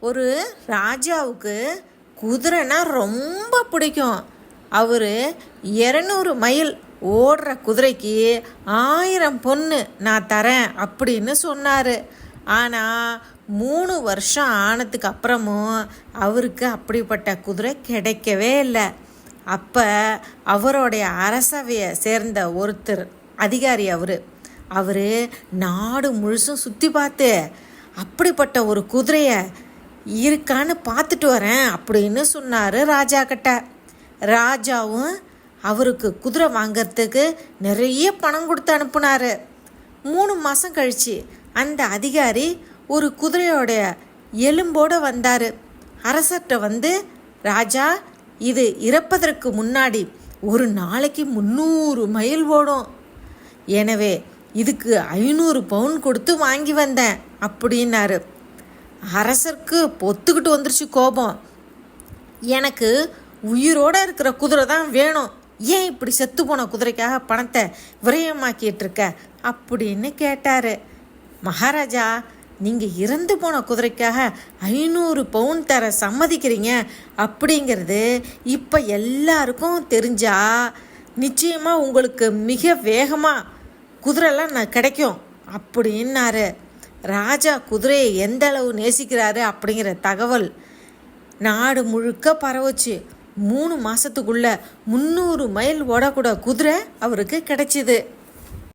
ஒரு ராஜாவுக்கு குதிரைனா ரொம்ப பிடிக்கும். அவர் இரநூறு மைல் ஓடுற குதிரைக்கு ஆயிரம் பொண்ணு நான் தரேன் அப்படின்னு சொன்னார். ஆனால் மூணு வருஷம் ஆனதுக்கு அப்புறமும் அவருக்கு அப்படிப்பட்ட குதிரை கிடைக்கவே இல்லை. அப்போ அவருடைய அரசவையை சேர்ந்த ஒருத்தர் அதிகாரி அவர். அவர் நாடு முழுசும் சுற்றி பார்த்து அப்படிப்பட்ட ஒரு குதிரையை இருக்கான்னு பார்த்துட்டு வரேன் அப்படின்னு சொன்னார் ராஜா கிட்ட. ராஜாவும் அவருக்கு குதிரை வாங்கிறதுக்கு நிறைய பணம் கொடுத்து அனுப்புனார். மூணு மாதம் கழிச்சு அந்த அதிகாரி ஒரு குதிரையோட எலும்போடு வந்தார். அரசர்கிட்ட வந்து ராஜா இது இறப்பதற்கு முன்னாடி ஒரு நாளைக்கு முந்நூறு மைல் ஓடும். எனவே இதுக்கு ஐநூறு பவுன் கொடுத்து வாங்கி வந்தேன் அப்படின்னாரு. அரசருக்கு பொத்துக்கிட்டு வந்துருச்சு கோபம். எனக்கு உயிரோட இருக்கிற குதிரை தான் வேணும். ஏன் இப்படி செத்து போன குதிரைக்காக பணத்தை விரயமாக்கிட்டு இருக்க அப்படின்னு கேட்டாரு. மகாராஜா நீங்கள் இறந்து போன குதிரைக்காக ஐநூறு பவுன் தர சம்மதிக்கிறீங்க அப்படிங்கிறது இப்போ எல்லாருக்கும் தெரிஞ்சா நிச்சயமாக உங்களுக்கு மிக வேகமாக குதிரைலாம் நான் கிடைக்கும் அப்படின்னாரு. ராஜா குதிரையை எந்த அளவு நேசிக்கிறாரு அப்படிங்கிற தகவல் நாடு முழுக்க பரவுச்சு. மூணு மாதத்துக்குள்ள முந்நூறு மைல் ஓடக்கூட குதிரை அவருக்கு கிடைச்சிது.